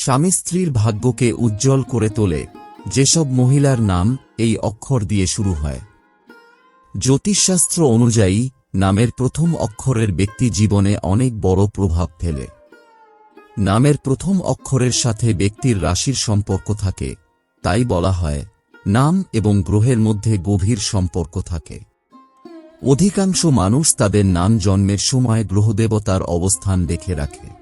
স্বামী স্ত্রীর ভাগ্যকে উজ্জ্বল করে তোলে। যেসব মহিলার নাম এই অক্ষর দিয়ে শুরু হয়। জ্যোতিষশাস্ত্র অনুযায়ী, নামের প্রথম অক্ষরের ব্যক্তি জীবনে অনেক বড় প্রভাব ফেলে। নামের প্রথম অক্ষরের সাথে ব্যক্তির রাশির সম্পর্ক থাকে। তাই বলা হয়, নাম এবং গ্রহের মধ্যে গভীর সম্পর্ক থাকে। অধিকাংশ মানুষ তাদের নাম জন্মের সময় গ্রহদেবতার অবস্থান দেখে রাখে।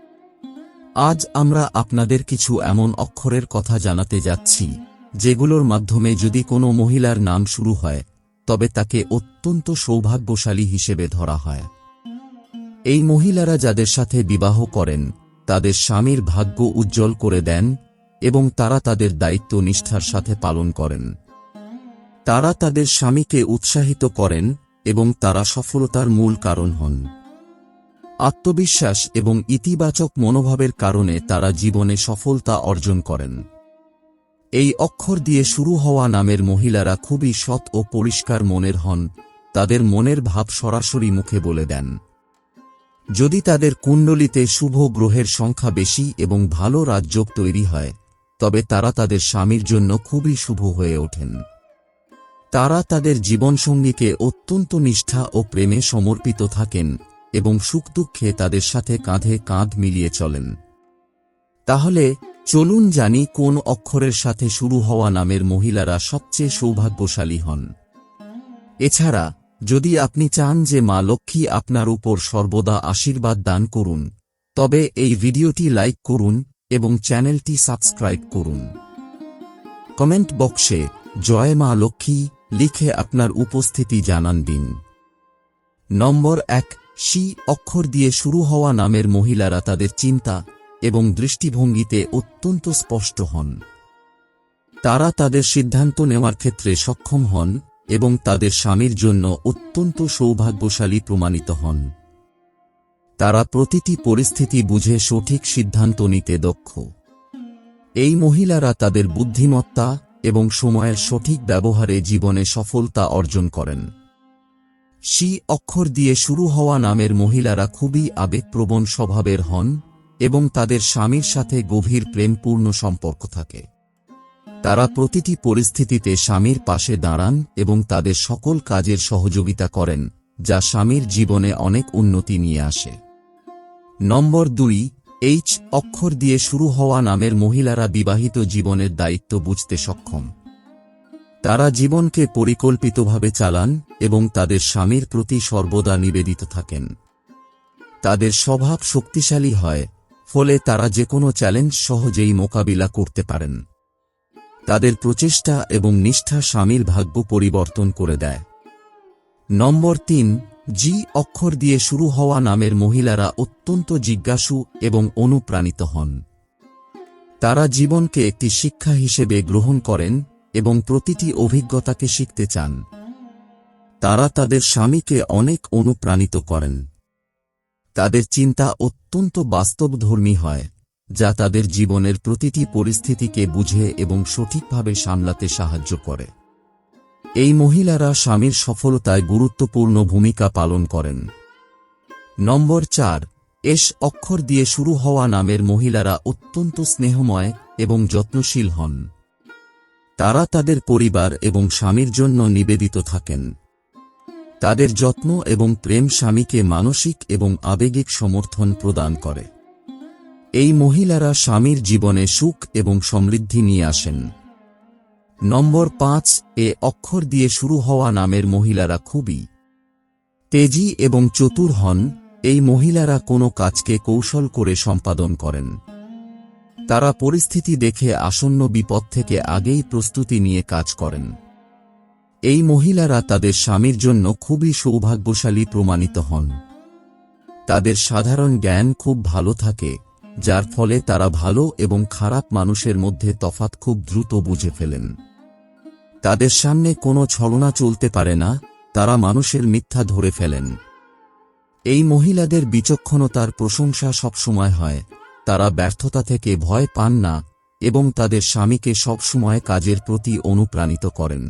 আজ আমরা আপনাদের কিছু এমন অক্ষরের কথা জানাতে যাচ্ছি, যেগুলোর মাধ্যমে যদি কোনো মহিলার নাম শুরু হয়, তবে তাকে অত্যন্ত সৌভাগ্যশালী হিসেবে ধরা হয়। এই মহিলারা যাদের সাথে বিবাহ করেন, তাদের স্বামীর ভাগ্য উজ্জ্বল করে দেন এবং তারা তাদের দায়িত্ব নিষ্ঠার সাথে পালন করেন। তারা তাদের স্বামীকে উৎসাহিত করেন এবং তারা সফলতার মূল কারণ হন। আত্মবিশ্বাস এবং ইতিবাচক মনোভাবের কারণে তারা জীবনে সফলতা অর্জন করেন। এই অক্ষর দিয়ে শুরু হওয়া নামের মহিলারা খুবই সৎ ও পরিষ্কার মনের হন, তাদের মনের ভাব সরাসরি মুখে বলে দেন। যদি তাদের কুণ্ডলিতে শুভ গ্রহের সংখ্যা বেশি এবং ভালো রাজযোগ তৈরি হয়, তবে তারা তাদের স্বামীর জন্য খুবই শুভ হয়ে ওঠেন। তারা তাদের জীবনসঙ্গীকে অত্যন্ত নিষ্ঠা ও প্রেমে সমর্পিত থাকেন এবং সুখ দুঃখে তাদের সাথে কাঁধে কাঁধ মিলিয়ে চলেন। তাহলে, চলুন জানি কোন অক্ষরের সাথে শুরু হওয়া নামের মহিলারা সবচেয়ে সৌভাগ্যশালী হন। এছাড়া, যদি আপনি চান যে মা লক্ষ্মী আপনার উপর সর্বদা আশীর্বাদ দান করুন, তবে এই ভিডিওটি লাইক করুন এবং চ্যানেলটি সাবস্ক্রাইব করুন। কমেন্ট বক্সে, জয় মা লক্ষ্মী লিখে আপনার উপস্থিতি জানান দিন। নম্বর এক সি অক্ষর দিয়ে শুরু হওয়া নামের মহিলারা তাদের চিন্তা এবং দৃষ্টিভঙ্গিতে অত্যন্ত স্পষ্ট হন। তারা তাদের সিদ্ধান্ত নেওয়ার ক্ষেত্রে সক্ষম হন এবং তাদের স্বামীর জন্য অত্যন্ত সৌভাগ্যশালী প্রমাণিত হন। তারা প্রতিটি পরিস্থিতি বুঝে সঠিক সিদ্ধান্ত নিতে দক্ষ। এই মহিলারা তাদের বুদ্ধিমত্তা এবং সময়ের সঠিক ব্যবহারে জীবনে সফলতা অর্জন করেন। সি অক্ষর দিয়ে শুরু হওয়া নামের মহিলারা খুবই আবেগপ্রবণ স্বভাবের হন, এবং তাদের স্বামীর সাথে গভীর প্রেমপূর্ণ সম্পর্ক থাকে। তারা প্রতিটি পরিস্থিতিতে স্বামীর পাশে দাঁড়ান এবং তাদের সকল কাজের সহযোগিতা করেন, যা স্বামীর জীবনে অনেক উন্নতি নিয়ে আসে। নম্বর দুই, এইচ অক্ষর দিয়ে শুরু হওয়া নামের মহিলারা বিবাহিত জীবনের দায়িত্ব বুঝতে সক্ষম। তারা জীবনকে পরিকল্পিতভাবে চালান এবং তাদের স্বামীর প্রতি সর্বদা নিবেদিত থাকেন। তাদের স্বভাব শক্তিশালী হয়, ফলে তারা যে কোনো চ্যালেঞ্জ সহজেই মোকাবিলা করতে পারেন। তাদের প্রচেষ্টা এবং নিষ্ঠা স্বামীর ভাগ্য পরিবর্তন করে দেয়। নম্বর তিন, জি অক্ষর দিয়ে শুরু হওয়া নামের মহিলারা অত্যন্ত জিজ্ঞাসু এবং অনুপ্রাণিত হন। তারা জীবনকে একটি শিক্ষা হিসেবে গ্রহণ করেন এবং প্রতিটি অভিজ্ঞতাকে শিখতে চান। তারা তাদের স্বামীকে অনেক অনুপ্রাণিত করেন। তাদের চিন্তা অত্যন্ত বাস্তবধর্মী হয়, যা তাদের জীবনের প্রতিটি পরিস্থিতিকে বুঝে এবং সঠিকভাবে সামলাতে সাহায্য করে। এই মহিলারা স্বামীর সফলতায় গুরুত্বপূর্ণ ভূমিকা পালন করেন। নম্বর চার, এস অক্ষর দিয়ে শুরু হওয়া নামের মহিলারা অত্যন্ত স্নেহময় এবং যত্নশীল হন। তারা তাদের পরিবার এবং স্বামীর জন্য নিবেদিত থাকেন। তাদের যত্ন এবং প্রেম স্বামীকে মানসিক এবং আবেগিক সমর্থন প্রদান করে। এই মহিলারা স্বামীর জীবনে সুখ এবং সমৃদ্ধি নিয়ে আসেন। নম্বর পাঁচ, এ অক্ষর দিয়ে শুরু হওয়া নামের মহিলারা খুবই তেজি এবং চতুর হন। এই মহিলারা কোনো কাজকে কৌশল করে সম্পাদন করেন। তারা পরিস্থিতি দেখে আসন্ন বিপদ থেকে আগেই প্রস্তুতি নিয়ে কাজ করেন। এই মহিলারা তাদের স্বামীর জন্য খুবই সৌভাগ্যশালী প্রমাণিত হন। তাদের সাধারণ জ্ঞান খুব ভালো থাকে, যার ফলে তারা ভালো এবং খারাপ মানুষের মধ্যে তফাত খুব দ্রুত বুঝে ফেলেন। তাদের সামনে কোনো ছলনা চলতে পারে না, তারা মানুষের মিথ্যা ধরে ফেলেন। এই মহিলাদের বিচক্ষণতার প্রশংসা সবসময় হয় তারা ব্যর্থতা থেকে ভয় পান না এবং তাদের স্বামীকে সবসময় কাজের প্রতি অনুপ্রাণিত করেন।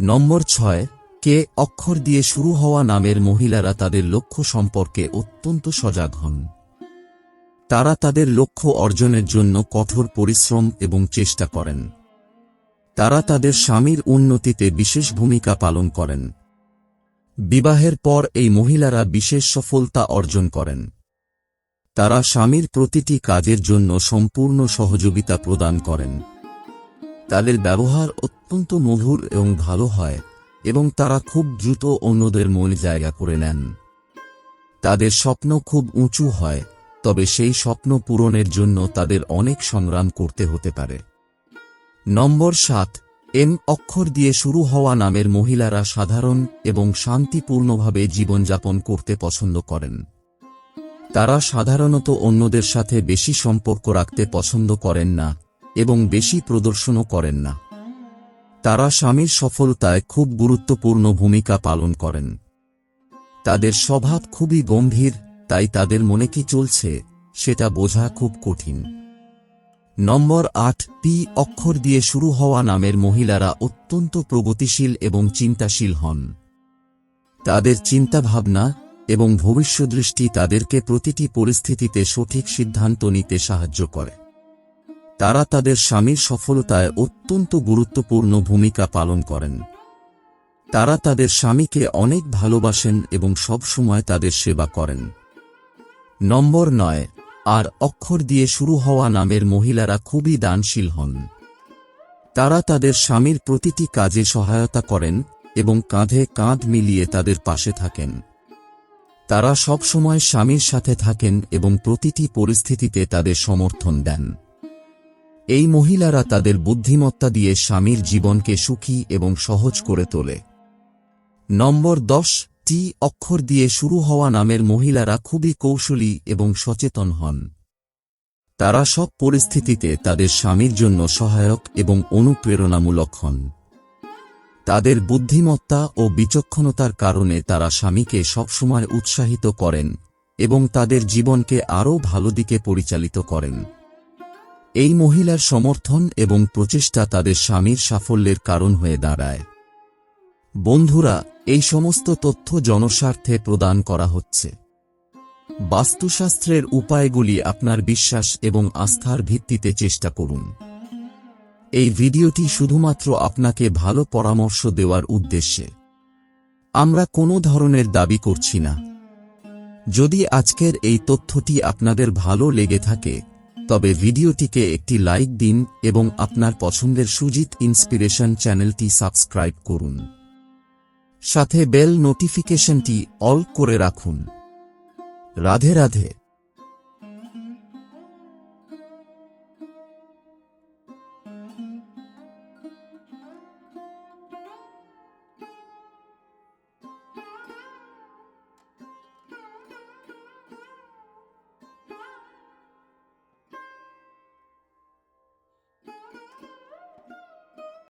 নম্বর ছয়, কে অক্ষর দিয়ে শুরু হওয়া নামের মহিলারা তাদের লক্ষ্য সম্পর্কে অত্যন্ত সজাগ হন। তারা তাদের লক্ষ্য অর্জনের জন্য কঠোর পরিশ্রম এবং চেষ্টা করেন। তারা তাদের স্বামীর উন্নতিতে বিশেষ ভূমিকা পালন করেন। বিবাহের পর এই মহিলারা বিশেষ সফলতা অর্জন করেন। তারা স্বামীর প্রতিটি কাজের জন্য সম্পূর্ণ সহযোগিতা প্রদান করেন। তাদের ব্যবহার অত্যন্ত মধুর এবং ভালো হয়, এবং তারা খুব দ্রুত অন্যদের মনে জায়গা করে নেন। তাদের স্বপ্ন খুব উঁচু হয়, তবে সেই স্বপ্ন পূরণের জন্য তাদের অনেক সংগ্রাম করতে হতে পারে। নম্বর সাত, এম অক্ষর দিয়ে শুরু হওয়া নামের মহিলারা সাধারণ এবং শান্তিপূর্ণভাবে জীবনযাপন করতে পছন্দ করেন। তারা সাধারণত অন্যদের সাথে বেশি সম্পর্ক রাখতে পছন্দ করেন না, এবং বেশি প্রদর্শনও করেন না। তারা স্বামীর সফলতায় খুব গুরুত্বপূর্ণ ভূমিকা পালন করেন। তাদের স্বভাব খুবই গম্ভীর, তাই তাদের মনে কি চলছে, সেটা বোঝা খুব কঠিন। নম্বর আট, পি অক্ষর দিয়ে শুরু হওয়া নামের মহিলারা অত্যন্ত প্রগতিশীল এবং চিন্তাশীল হন। তাদের চিন্তাভাবনা এবং ভবিষ্যদৃষ্টি তাদেরকে প্রতিটি পরিস্থিতিতে সঠিক সিদ্ধান্ত নিতে সাহায্য করে। তারা তাদের স্বামীর সফলতায় অত্যন্ত গুরুত্বপূর্ণ ভূমিকা পালন করেন। তারা তাদের স্বামীকে অনেক ভালোবাসেন এবং সবসময় তাদের সেবা করেন। নম্বর নয়, আর অক্ষর দিয়ে শুরু হওয়া নামের মহিলারা খুবই দানশীল হন। তারা তাদের স্বামীর প্রতিটি কাজে সহায়তা করেন এবং কাঁধে কাঁধ মিলিয়ে তাদের পাশে থাকেন। তারা সবসময় স্বামীর সাথে থাকেন এবং প্রতিটি পরিস্থিতিতে তাদের সমর্থন দেন। এই মহিলারা তাদের বুদ্ধিমত্তা দিয়ে স্বামীর জীবনকে সুখী এবং সহজ করে তোলে। নম্বর দশ, টি অক্ষর দিয়ে শুরু হওয়া নামের মহিলারা খুবই কৌশলী এবং সচেতন হন। তারা সব পরিস্থিতিতে তাদের স্বামীর জন্য সহায়ক এবং অনুপ্রেরণামূলক হন। তাদের বুদ্ধিমত্তা ও বিচক্ষণতার কারণে তারা স্বামীকে সবসময় উৎসাহিত করেন এবং তাদের জীবনকে আরও ভালো দিকে পরিচালিত করেন। এই মহিলার সমর্থন এবং প্রচেষ্টা তাদের স্বামীর সাফল্যের কারণ হয়ে দাঁড়ায়। বন্ধুরা, এই সমস্ত তথ্য জনস্বার্থে প্রদান করা হচ্ছে। বাস্তুশাস্ত্রের উপায়গুলি আপনার বিশ্বাস এবং আস্থার ভিত্তিতে চেষ্টা করুন। এই ভিডিওটি শুধুমাত্র আপনাকে ভালো পরামর্শ দেওয়ার উদ্দেশ্যে। আমরা কোনো ধরনের দাবি করছি না। যদি আজকের এই তথ্যটি আপনাদের ভালো লেগে থাকে, তবে ভিডিওটিকে একটি লাইক দিন এবং আপনার পছন্দের সুজিত ইন্সপিরেশন চ্যানেলটি সাবস্ক্রাইব করুন। সাথে বেল নোটিফিকেশনটি অল করে রাখুন। রাধে রাধে।